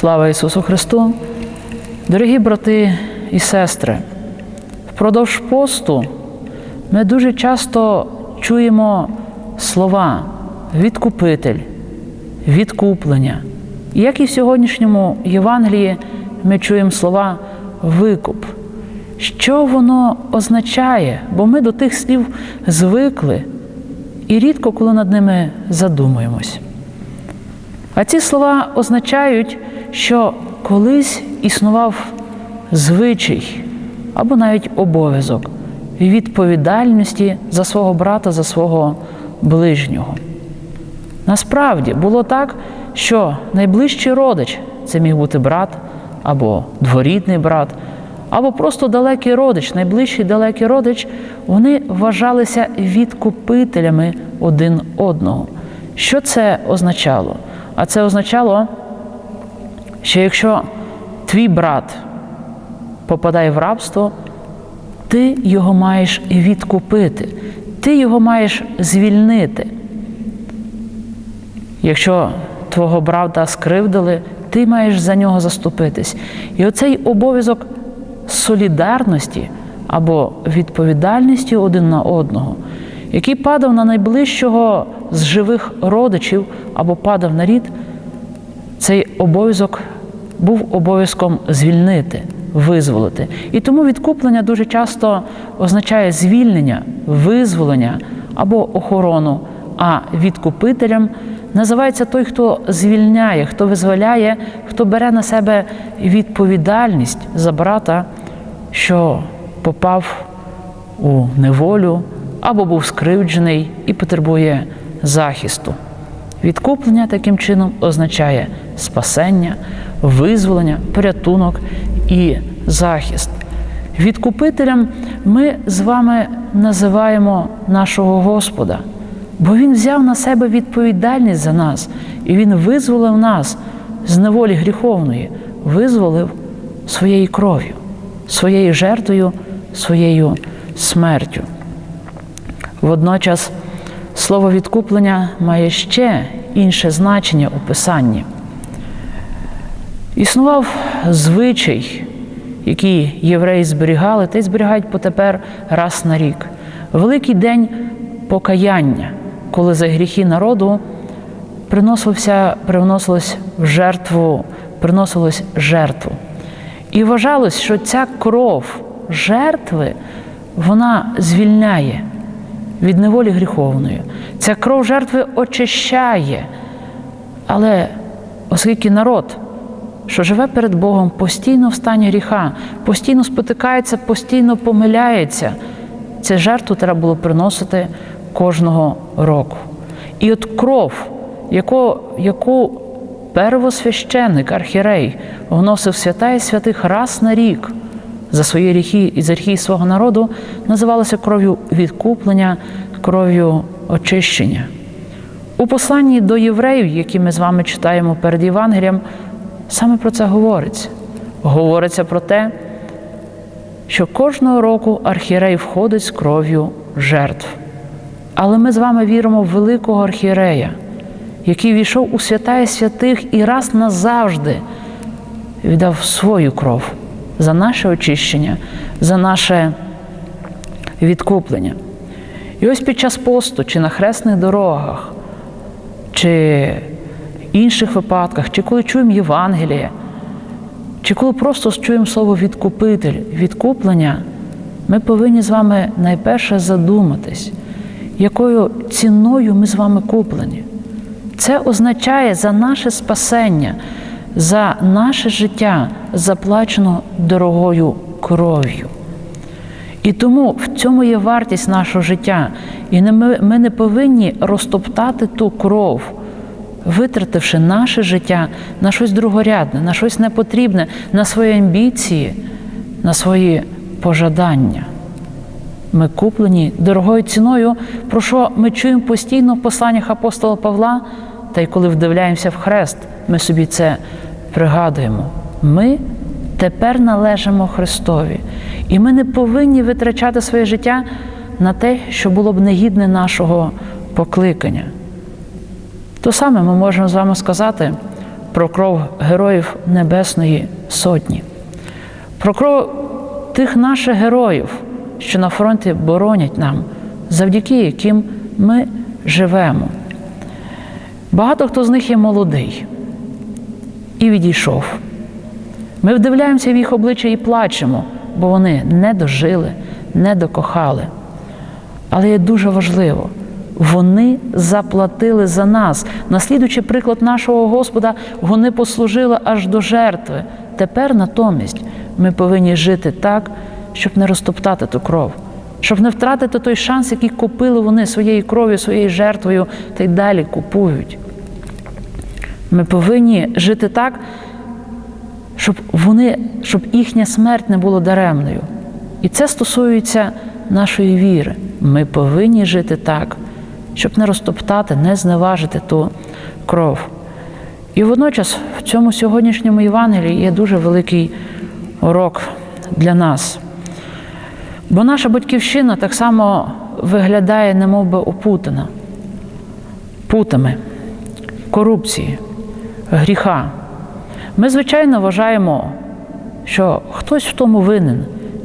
Слава Ісусу Христу! Дорогі брати і сестри, впродовж посту ми дуже часто чуємо слова відкупитель, відкуплення. І як і в сьогоднішньому Євангелії ми чуємо слова викуп. Що воно означає? Бо ми до тих слів звикли і рідко коли над ними задумуємось. А ці слова означають, що колись існував звичай або навіть обов'язок відповідальності за свого брата, за свого ближнього. Насправді було так, що найближчий родич це міг бути брат або дворідний брат, або просто далекий родич, найближчий далекий родич, вони вважалися відкупителями один одного. Що це означало? А це означало, що якщо твій брат попадає в рабство, ти його маєш відкупити, ти його маєш звільнити. Якщо твого брата скривдили, ти маєш за нього заступитись. І оцей обов'язок солідарності або відповідальності один на одного, який падав на найближчого з живих родичів або падав на рід, цей обов'язок був обов'язком звільнити, визволити. І тому відкуплення дуже часто означає звільнення, визволення або охорону, а відкупителем називається той, хто звільняє, хто визволяє, хто бере на себе відповідальність за брата, що попав у неволю або був скривджений і потребує захисту. Відкуплення таким чином означає спасення, визволення, порятунок і захист. Відкупителем ми з вами називаємо нашого Господа, бо Він взяв на себе відповідальність за нас, і Він визволив нас з неволі гріховної, визволив своєю кров'ю, своєю жертвою, своєю смертю. Водночас слово відкуплення має ще інше значення у Писанні. Існував звичай, який євреї зберігали, та й зберігають потепер раз на рік. Великий день покаяння, коли за гріхи народу приносилося, приносилось в жертву, приносилось жертву. І вважалось, що ця кров жертви вона звільняє від неволі гріховної. Ця кров жертви очищає. Але оскільки народ, що живе перед Богом, постійно в стані гріха, постійно спотикається, постійно помиляється, цю жертву треба було приносити кожного року. І от кров, яку, яку первосвященник, архірей, вносив свята і святих раз на рік за свої гріхи і за гріхи свого народу, називалося кров'ю відкуплення, кров'ю очищення. У посланні до євреїв, які ми з вами читаємо перед Євангелієм, саме про це говориться. Говориться про те, що кожного року архірей входить з кров'ю жертв. Але ми з вами віримо в великого архірея, який війшов у свята і святих і раз назавжди віддав свою кров за наше очищення, за наше відкуплення. І ось під час посту, чи на хресних дорогах, чи інших випадках, чи коли чуємо Євангеліє, чи коли просто чуємо слово відкупитель, відкуплення, ми повинні з вами найперше задуматись, якою ціною ми з вами куплені. Це означає за наше спасення, за наше життя, заплачено дорогою кров'ю. І тому в цьому є вартість нашого життя. І ми не повинні розтоптати ту кров, витративши наше життя на щось другорядне, на щось непотрібне, на свої амбіції, на свої пожадання. Ми куплені дорогою ціною, про що ми чуємо постійно в посланнях апостола Павла, та й коли вдивляємося в хрест, ми собі це пригадуємо. Ми тепер належимо Христові. І ми не повинні витрачати своє життя на те, що було б негідне нашого покликання. То саме ми можемо з вами сказати про кров героїв Небесної Сотні, про кров тих наших героїв, що на фронті боронять нам, завдяки яким ми живемо. Багато хто з них є молодий і відійшов. Ми вдивляємося в їх обличчя і плачемо, бо вони не дожили, не докохали. Але є дуже важливо, вони заплатили за нас. Наслідуючи приклад нашого Господа, вони послужили аж до жертви. Тепер натомість ми повинні жити так, щоб не розтоптати ту кров, щоб не втратити той шанс, який купили вони своєю кров'ю, своєю жертвою та й далі купують. Ми повинні жити так, щоб вони, щоб їхня смерть не була даремною. І це стосується нашої віри. Ми повинні жити так, щоб не розтоптати, не зневажити ту кров. І водночас в цьому сьогоднішньому Євангелії є дуже великий урок для нас. Бо наша батьківщина так само виглядає, немов би опутана путами, корупції, гріха. Ми, звичайно, вважаємо, що хтось в тому винен,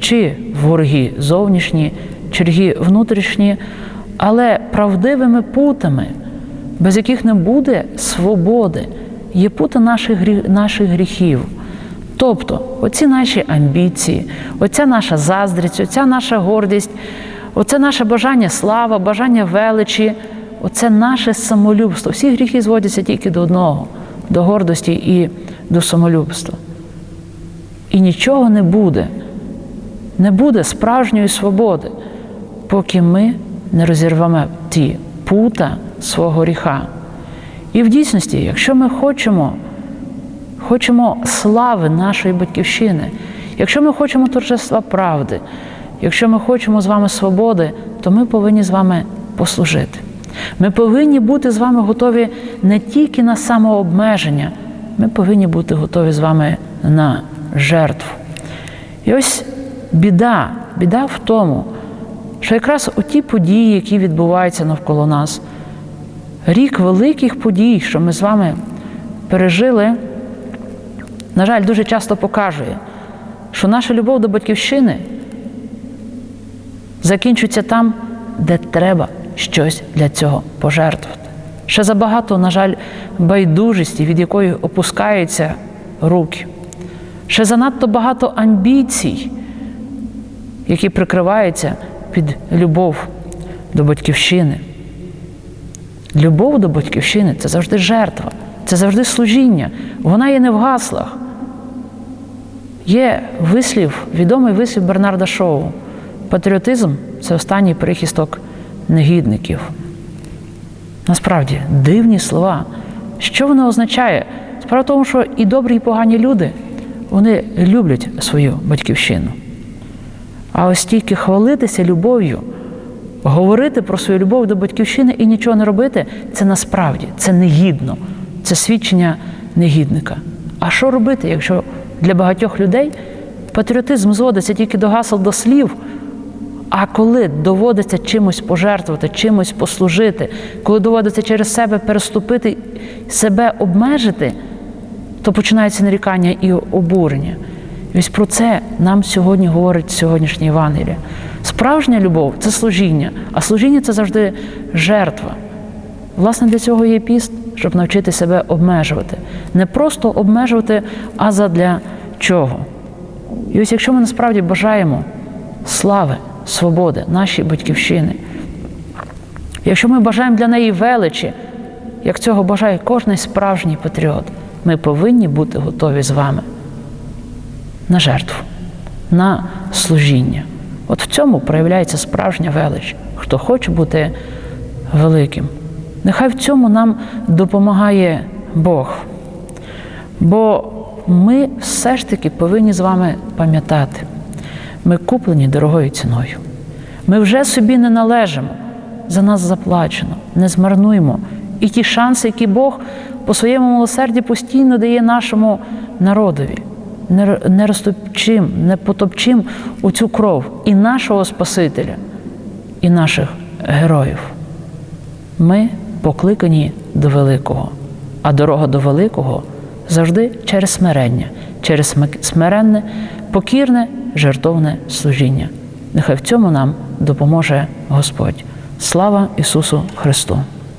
чи вороги зовнішні, чи вороги внутрішні, але правдивими путами, без яких не буде свободи, є пута наших гріхів. Тобто, оці наші амбіції, оця наша заздрість, оця наша гордість, оце наше бажання слава, бажання величі, оце наше самолюбство. Всі гріхи зводяться тільки до одного до гордості і до самолюбства. І нічого не буде, не буде справжньої свободи, поки ми не розірвемо ті пута свого гріха. І в дійсності, якщо ми хочемо, хочемо слави нашої батьківщини, якщо ми хочемо торжества правди, якщо ми хочемо з вами свободи, то ми повинні з вами послужити. Ми повинні бути з вами готові не тільки на самообмеження, ми повинні бути готові з вами на жертву. І ось біда, біда в тому, що якраз у ті події, які відбуваються навколо нас, рік великих подій, що ми з вами пережили, на жаль, дуже часто показує, що наша любов до батьківщини закінчується там, де треба щось для цього пожертвувати. Ще забагато, на жаль, байдужості, від якої опускаються руки. Ще занадто багато амбіцій, які прикриваються під любов до батьківщини. Любов до батьківщини це завжди жертва, це завжди служіння. Вона є не в гаслах. Є вислів, відомий вислів Бернарда Шоу. Патріотизм це останній прихисток негідників. Насправді, дивні слова. Що воно означає? Справа в тому, що і добрі, і погані люди вони люблять свою батьківщину. А ось тільки хвалитися любов'ю, говорити про свою любов до батьківщини і нічого не робити це насправді це негідно, це свідчення негідника. А що робити, якщо для багатьох людей патріотизм зводиться тільки до гасел, до слів? А коли доводиться чимось пожертвувати, чимось послужити, коли доводиться через себе переступити, себе обмежити, то починається нарікання і обурення. І ось про це нам сьогодні говорить сьогоднішнє Євангеліє. Справжня любов це служіння, а служіння це завжди жертва. Власне, для цього є піст, щоб навчити себе обмежувати. Не просто обмежувати, а задля чого. І ось якщо ми насправді бажаємо слави, свободи, нашій батьківщини, якщо ми бажаємо для неї величі, як цього бажає кожен справжній патріот, ми повинні бути готові з вами на жертву, на служіння. От в цьому проявляється справжня велич. Хто хоче бути великим. Нехай в цьому нам допомагає Бог. Бо ми все ж таки повинні з вами пам'ятати, ми куплені дорогою ціною. Ми вже собі не належимо, за нас заплачено, не змарнуймо. І ті шанси, які Бог по своєму милосерді постійно дає нашому народові, не розтопчим, не потопчим у цю кров і нашого Спасителя, і наших героїв. Ми покликані до великого, а дорога до великого завжди через смирення, через смиренне, покірне, жертовне служіння. Нехай в цьому нам допоможе Господь. Слава Ісусу Христу!